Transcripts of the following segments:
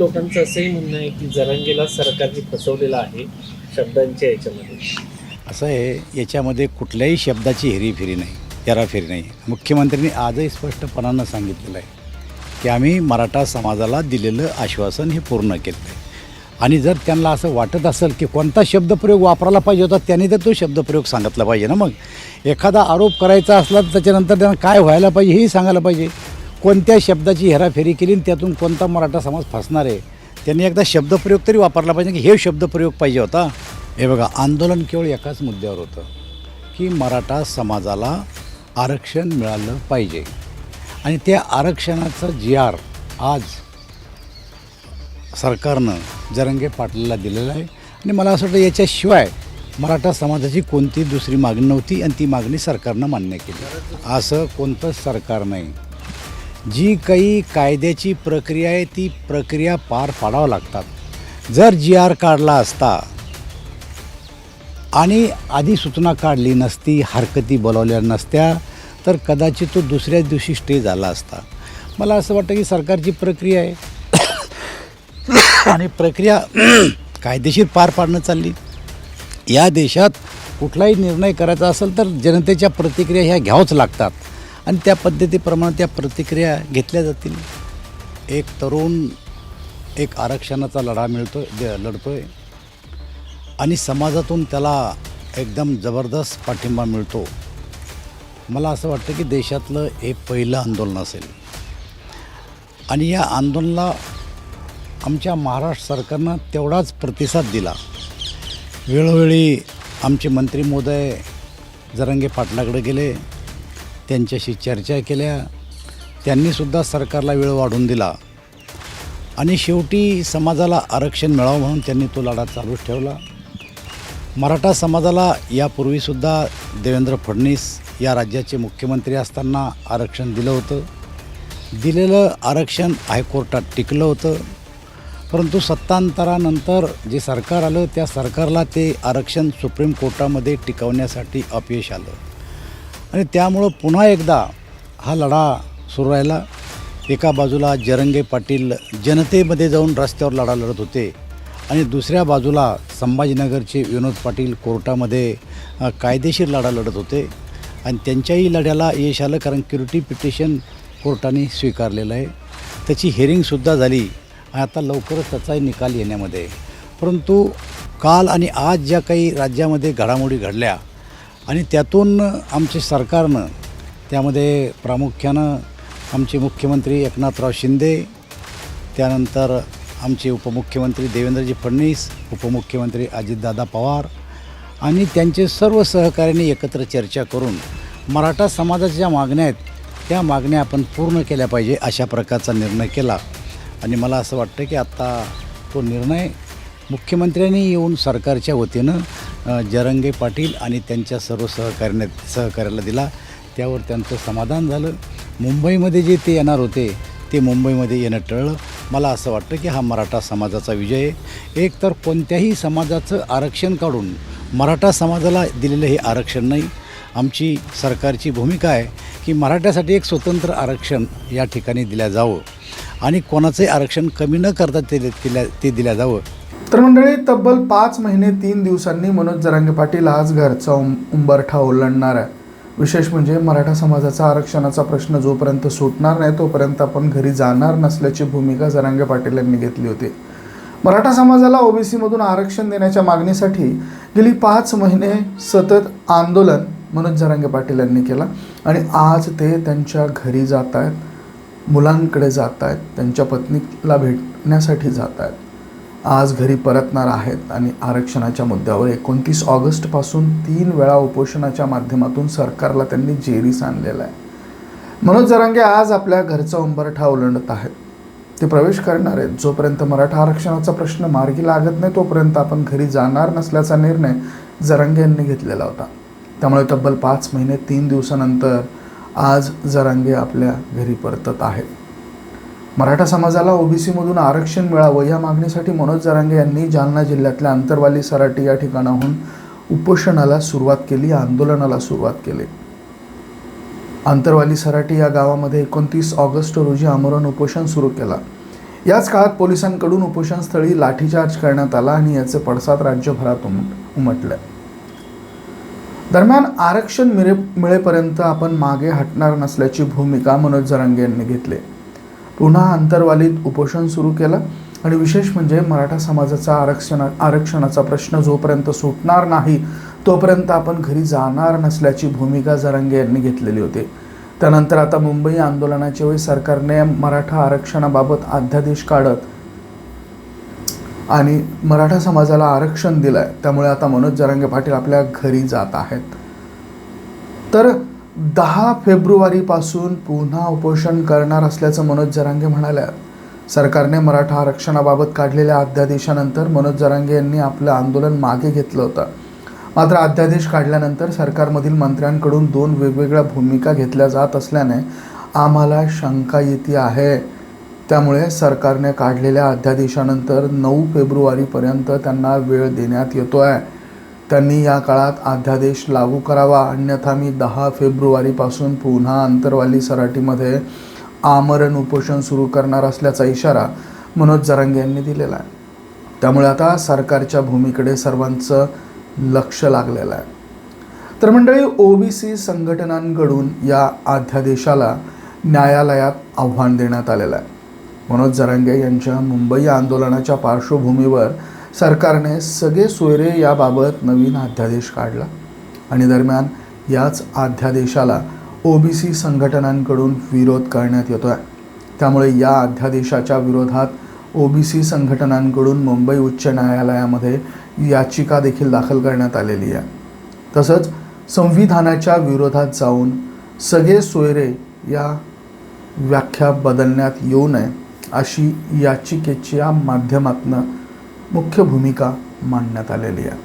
लोकांचं असंही म्हणणं आहे की जरांगेला सरकारने फसवलेलं आहे शब्दांच्या याच्यामध्ये. असं आहे याच्यामध्ये कुठल्याही शब्दाची हेरीफेरी नाही हेराफेरी नाही. मुख्यमंत्र्यांनी आजही स्पष्टपणानं सांगितलेलं आहे की आम्ही मराठा समाजाला दिलेलं आश्वासन हे पूर्ण केलं आहे आणि जर त्यांना असं वाटत असेल की कोणता शब्दप्रयोग वापरायला पाहिजे होता त्यांनी तर तो शब्दप्रयोग सांगितला पाहिजे ना मग. एखादा आरोप करायचा असला तर त्याच्यानंतर त्यांना काय व्हायला पाहिजे हेही सांगायला पाहिजे. कोणत्या शब्दाची हेराफेरी केली आणि त्यातून कोणता मराठा समाज फसणार आहे? त्यांनी एकदा शब्दप्रयोग तरी वापरला पाहिजे की हे शब्दप्रयोग पाहिजे होता. हे बघा आंदोलन केवळ एकाच मुद्द्यावर होतं की मराठा समाजाला आरक्षण मिळालं पाहिजे. आणि त्या आरक्षणाचं जी आर आज सरकारनं जरंगे पाटलाला दिलेलं आहे. आणि मला असं वाटतं याच्याशिवाय मराठा समाजाची कोणती दुसरी मागणी नव्हती आणि ती मागणी सरकारनं मान्य केली. असं कोणतंच सरकार नाही. जी काही कायद्याची प्रक्रिया आहे ती प्रक्रिया पार पाडावं लागतात. जर जी आर काढला असता आणि आधी सूचना काढली नसती हरकती बोलावल्या नसत्या तर कदाचित तो दुसऱ्याच दिवशी स्टे झाला असता. मला असं वाटतं की सरकारची प्रक्रिया आहे. आणि प्रक्रिया कायदेशीर पार पाडणं चालली. या देशात कुठलाही निर्णय करायचा असेल तर जनतेच्या प्रतिक्रिया ह्या घ्यावंच लागतात. आणि त्या पद्धतीप्रमाणे त्या प्रतिक्रिया घेतल्या जातील. एक तरुण एक आरक्षणाचा लढा मिळतो लढतो आहे आणि समाजातून त्याला एकदम जबरदस्त पाठिंबा मिळतो. मला असं वाटतं की देशातलं हे पहिलं आंदोलन असेल. आणि या आंदोलनाला आमच्या महाराष्ट्र सरकारनं तेवढाच प्रतिसाद दिला. वेळोवेळी आमचे मंत्री महोदय जरंगे पाटलाकडे गेले. त्यांच्याशी चर्चा केल्या. त्यांनीसुद्धा सरकारला वेळ वाढवून दिला. आणि शेवटी समाजाला आरक्षण मिळावं म्हणून त्यांनी तो लढा चालूच ठेवला. मराठा समाजाला यापूर्वीसुद्धा देवेंद्र फडणवीस या राज्याचे मुख्यमंत्री असताना आरक्षण दिलं होतं. दिलेलं आरक्षण हायकोर्टात टिकलं होतं. परंतु सत्तांतरानंतर जे सरकार आलं त्या सरकारला ते आरक्षण सुप्रीम कोर्टामध्ये टिकवण्यासाठी अपयश आलं. आणि त्यामुळं पुन्हा एकदा हा लढा सुरू राहिला. एका बाजूला जरंगे पाटील जनतेमध्ये जाऊन रस्त्यावर लढा लढत होते आणि दुसऱ्या बाजूला संभाजीनगरचे विनोद पाटील कोर्टामध्ये कायदेशीर लढा लढत होते. आणि त्यांच्याही लढ्याला यश आलं कारण क्युरिटी पिटिशन कोर्टाने स्वीकारलेलं आहे. त्याची हिअरिंगसुद्धा झाली. आणि आता लवकरच त्याचाही निकाल येण्यामध्ये. परंतु काल आणि आज ज्या काही राज्यामध्ये घडामोडी घडल्या आणि त्यातून आमचे सरकारनं त्यामध्ये प्रामुख्यानं आमचे मुख्यमंत्री एकनाथराव शिंदे त्यानंतर आमचे उपमुख्यमंत्री देवेंद्रजी फडणवीस उपमुख्यमंत्री अजितदादा पवार आणि त्यांचे सर्व सहकार्यांनी एकत्र चर्चा करून मराठा समाजाच्या ज्या मागण्या आहेत त्या मागण्या आपण पूर्ण केल्या पाहिजे अशा प्रकारचा निर्णय केला. आणि मला असं वाटतं की आत्ता तो निर्णय मुख्यमंत्र्यांनी येऊन सरकारच्या वतीनं जरंगे पाटील आणि त्यांच्या सर्व सहकार्याने सहकार्याला दिला. त्यावर त्यांचं समाधान झालं. मुंबईमध्ये जे ते येणार होते ते मुंबईमध्ये येणं टळलं. मला असं वाटतं की हा मराठा समाजाचा विजय आहे. एक तर कोणत्याही समाजाचं आरक्षण काढून मराठा समाजाला दिलेलं हे आरक्षण नाही. आमची सरकारची भूमिका आहे की मराठ्यासाठी एक स्वतंत्र आरक्षण या ठिकाणी दिल्या जावं. आणि कोणाचंही आरक्षण कमी न करता ते दिल्या ते दिल्या जावं. तर मंडळी तब्बल पाच महिने तीन दिवसांनी मनोज जरांगे पाटील आज घरचा उं उंबरठा ओलांडणार आहे. विशेष म्हणजे मराठा समाजाचा आरक्षणाचा प्रश्न जोपर्यंत सुटणार नाही तोपर्यंत आपण घरी जाणार नसल्याची भूमिका जरांगे पाटील यांनी घेतली होती. मराठा समाजाला ओबीसीमधून आरक्षण देण्याच्या मागणीसाठी गेली पाच महिने सतत आंदोलन मनोज जरांगे पाटील यांनी केलं आणि आज ते त्यांच्या घरी जात आहेत मुलांकडे जात आहेत त्यांच्या पत्नीला भेटण्यासाठी जात आहेत आज घरी परतणार आहेत आणि आरक्षणाच्या मुद्द्यावर एकोणतीस ऑगस्टपासून तीन वेळा उपोषणाच्या माध्यमातून सरकारला त्यांनी जेरीस आणलेलं आहे. मनोज जरांगे आज आपल्या घरचा उंबरठा ओलांडत आहेत. ते प्रवेश करणार आहेत. जोपर्यंत मराठा आरक्षणाचा प्रश्न मार्गी लागत नाही तोपर्यंत आपण घरी जाणार नसल्याचा निर्णय जरांगे यांनी घेतलेला होता. त्यामुळे तब्बल पाच महिने तीन दिवसानंतर आज जरांगे आपल्या घरी परतत आहेत. मराठा समाजाला ओबीसीमधून आरक्षण मिळावं या मागणीसाठी मनोज जरांगे यांनी जालना जिल्ह्यातल्या अंतरवाली सराटी या ठिकाणाहून उपोषणाला सुरुवात केली आंदोलनाला सुरुवात केली. अंतरवाली सराटी या गावामध्ये एकोणतीस ऑगस्ट रोजी आमरण उपोषण सुरू केला. याच काळात पोलिसांकडून उपोषणस्थळी लाठीचार्ज करण्यात आला आणि याचे पडसाद राज्यभरात उम उमटले. दरम्यान आरक्षण मिळे मिळेपर्यंत आपण मागे हटणार नसल्याची भूमिका मनोज जरांगे यांनी घेतली. पुन्हा अंतरवालीत उपोषण सुरू केलं. आणि विशेष म्हणजे मराठा समाजाचा आरक्षण आरक्षणाचा प्रश्न जोपर्यंत सुटणार नाही तोपर्यंत आपण घरी जाणार नसल्याची भूमिका जरांगे यांनी घेतलेली होती. त्यानंतर आता मुंबई आंदोलनाच्या वेळी सरकारने मराठा आरक्षणाबाबत अध्यादेश काढत आणि मराठा समाजाला आरक्षण दिलं आहे त्यामुळे आता मनोज जरांगे पाटील आपल्या घरी जात आहेत. तर दहा फेब्रुवारीपासून पुन्हा उपोषण करणार असल्याचं मनोज जरांगे म्हणाल्या. सरकारने मराठा आरक्षणाबाबत काढलेल्या अध्यादेशानंतर मनोज जरांगे यांनी आपलं आंदोलन मागे घेतलं होतं. मात्र अध्यादेश काढल्यानंतर सरकारमधील मंत्र्यांकडून दोन वेगवेगळ्या भूमिका घेतल्या जात असल्याने आम्हाला शंका येते आहे. त्यामुळे सरकारने काढलेल्या अध्यादेशानंतर नऊ फेब्रुवारीपर्यंत त्यांना वेळ देण्यात येतो आहे त्यांनी या काळात अध्यादेश लागू करावा. अन्यथा मी दहा फेब्रुवारीपासून पुन्हा अंतरवाली सराटीमध्ये आमरण उपोषण सुरू करणार असल्याचा इशारा मनोज जरांगे यांनी दिलेला आहे. त्यामुळे आता सरकारच्या भूमीकडे सर्वांचं लक्ष लागलेलं आहे. तर मंडळी ओबीसी संघटनांकडून या अध्यादेशाला न्यायालयात आव्हान देण्यात आलेलं आहे. मनोज जरांगे यांच्या मुंबई आंदोलनाच्या पार्श्वभूमीवर सरकारने सगळे सोयरे याबाबत नवीन अध्यादेश काढला. आणि दरम्यान याच अध्यादेशाला ओ बी सी संघटनांकडून विरोध करण्यात येतो आहे त्यामुळे या अध्यादेशाच्या विरोधात ओ बी सी संघटनांकडून मुंबई उच्च न्यायालयामध्ये याचिका देखील दाखल करण्यात आलेली आहे. तसंच संविधानाच्या विरोधात जाऊन सगळे सोयरे या व्याख्या बदलण्यात येऊ नये अशी याचिकेच्या माध्यमातून मुख्य भूमिका मांडण्यात आलेली आहे.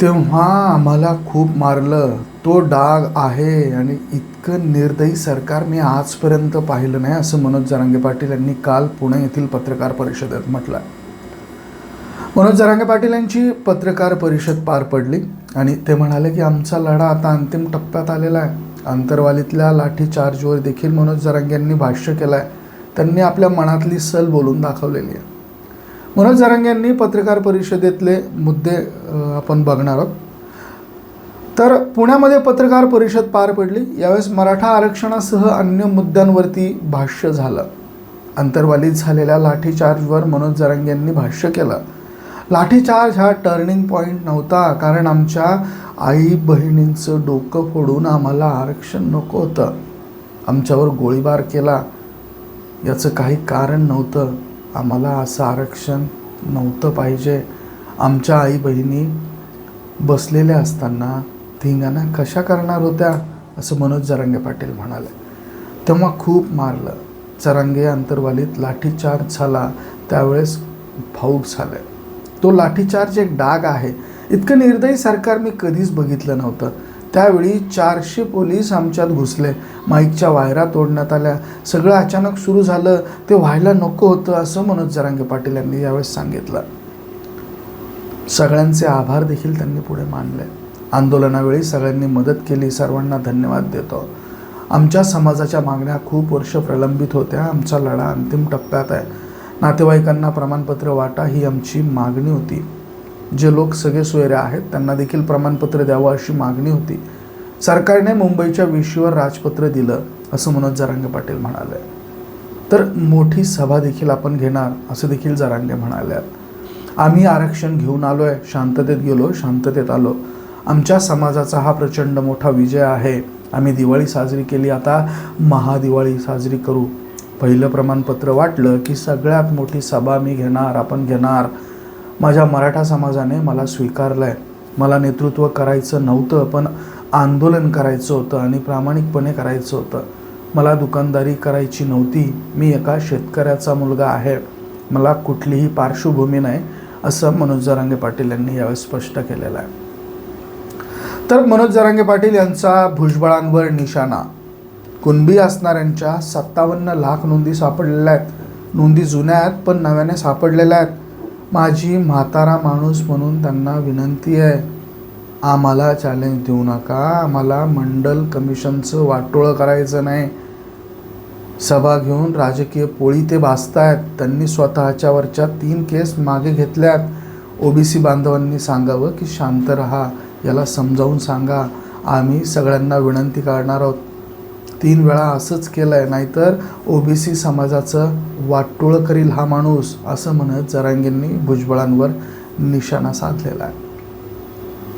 तेव्हा आम्हाला खूप मारलं. तो डाग आहे आणि इतकं निर्दयी सरकार मी आजपर्यंत पाहिलं नाही असं मनोज जरांगे पाटील यांनी काल पुणे येथील पत्रकार परिषदेत म्हटलं मनोज जरांगे पाटील यांची पत्रकार परिषद पार पडली आणि ते म्हणाले की आमचा लढा आता अंतिम टप्प्यात आलेला आहे. अंतरवालीतल्या लाठीचार्जवर देखील मनोज जरांगे यांनी भाष्य केलं आहे त्यांनी आपल्या मनातली सल बोलून दाखवलेली आहे. मनोज जरांगे यांनी पत्रकार परिषदेतले मुद्दे आपण बघणार आहोत. तर पुण्यामध्ये पत्रकार परिषद पार पडली. यावेळेस मराठा आरक्षणासह अन्य मुद्द्यांवरती भाष्य झालं. अंतर्वालीत झालेल्या लाठीचार्जवर मनोज जरांगे यांनी भाष्य केलं. लाठीचार्ज हा टर्निंग पॉईंट नव्हता कारण आमच्या आई बहिणींचं डोकं फोडून आम्हाला आरक्षण नको होतं. आमच्यावर गोळीबार केला. याचं काही कारण नव्हतं. आम्हाला असं आरक्षण नव्हतं पाहिजे. आमच्या आई बहिणी बसलेल्या असताना धिंगाणा कशा करणार होत्या असं मनोज जरांगे पाटील म्हणाले. तेव्हा खूप मारलं. जरांगे अंतरवालीत लाठीचार्ज झाला. त्यावेळेस भाऊक झालं. तो लाठीचार्ज एक डाग आहे. इतकं निर्दयी सरकार मी कधीच बघितलं नव्हतं. त्यावेळी चारशे पोलीस आमच्यात घुसले. माईकच्या वायरा तोडण्यात आल्या. सगळं अचानक सुरू झालं. ते व्हायला नको होतं असं मनोज जरांगे पाटील यांनी यावेळेस सांगितलं. सगळ्यांचे आभार देखील त्यांनी पुढे मानले. आंदोलनावेळी सगळ्यांनी मदत केली. सर्वांना धन्यवाद देतो. आमच्या समाजाच्या मागण्या खूप वर्ष प्रलंबित होत्या. आमचा लढा अंतिम टप्प्यात आहे. नातेवाईकांना प्रमाणपत्र वाटा ही आमची मागणी होती. जे लोक सगळे सोयरे आहेत त्यांना देखील प्रमाणपत्र द्यावं अशी मागणी होती. सरकारने मुंबईच्या विषयीवर राजपत्र दिलं असं मनोज जरांगे पाटील म्हणाले. तर मोठी सभा देखील आपण घेणार असं देखील जरांगे म्हणाले आम्ही आरक्षण घेऊन आलो आहे शांततेत गेलो शांततेत आलो. आमच्या समाजाचा हा प्रचंड मोठा विजय आहे. आम्ही दिवाळी साजरी केली आता महादिवाळी साजरी करू. पहिलं प्रमाणपत्र वाटलं की सगळ्यात मोठी सभा मी घेणार आपण घेणार. माझ्या मराठा समाजाने मला स्वीकारलं आहे मला नेतृत्व करायचं नव्हतं पण आंदोलन करायचं होतं आणि प्रामाणिकपणे करायचं होतं. मला दुकानदारी करायची नव्हती. मी एका शेतकऱ्याचा मुलगा आहे. मला कुठलीही पार्श्वभूमी नाही असं मनोज जरांगे पाटील यांनी यावेळी स्पष्ट केलेलं आहे. तर मनोज जरांगे पाटील यांचा भुजबळांवर निशाणा. कुणबी असणाऱ्यांच्या सत्तावन्न लाख नोंदी सापडलेल्या आहेत. नोंदी जुन्या आहेत पण नव्याने सापडलेल्या आहेत. माझी म्हातारा माणूस म्हणून त्यांना विनंती आहे. आम्हाला चॅलेंज देऊ नका. आम्हाला मंडल कमिशनचं वाटोळं करायचं नाही. सभा घेऊन राजकीय पोळी ते भासतायत. त्यांनी स्वतःच्यावरच्या तीन केस मागे घेतल्यात. ओबीसी बांधवांनी सांगावं की शांत रहा. याला समजावून सांगा. आम्ही सगळ्यांना विनंती करणार आहोत. तीन वेळा असंच केलं आहे नाहीतर ओबीसी समाजाचं वाटोळं करील हा माणूस असं म्हणत जरांगींनी भुजबळांवर निशाणा साधलेला आहे.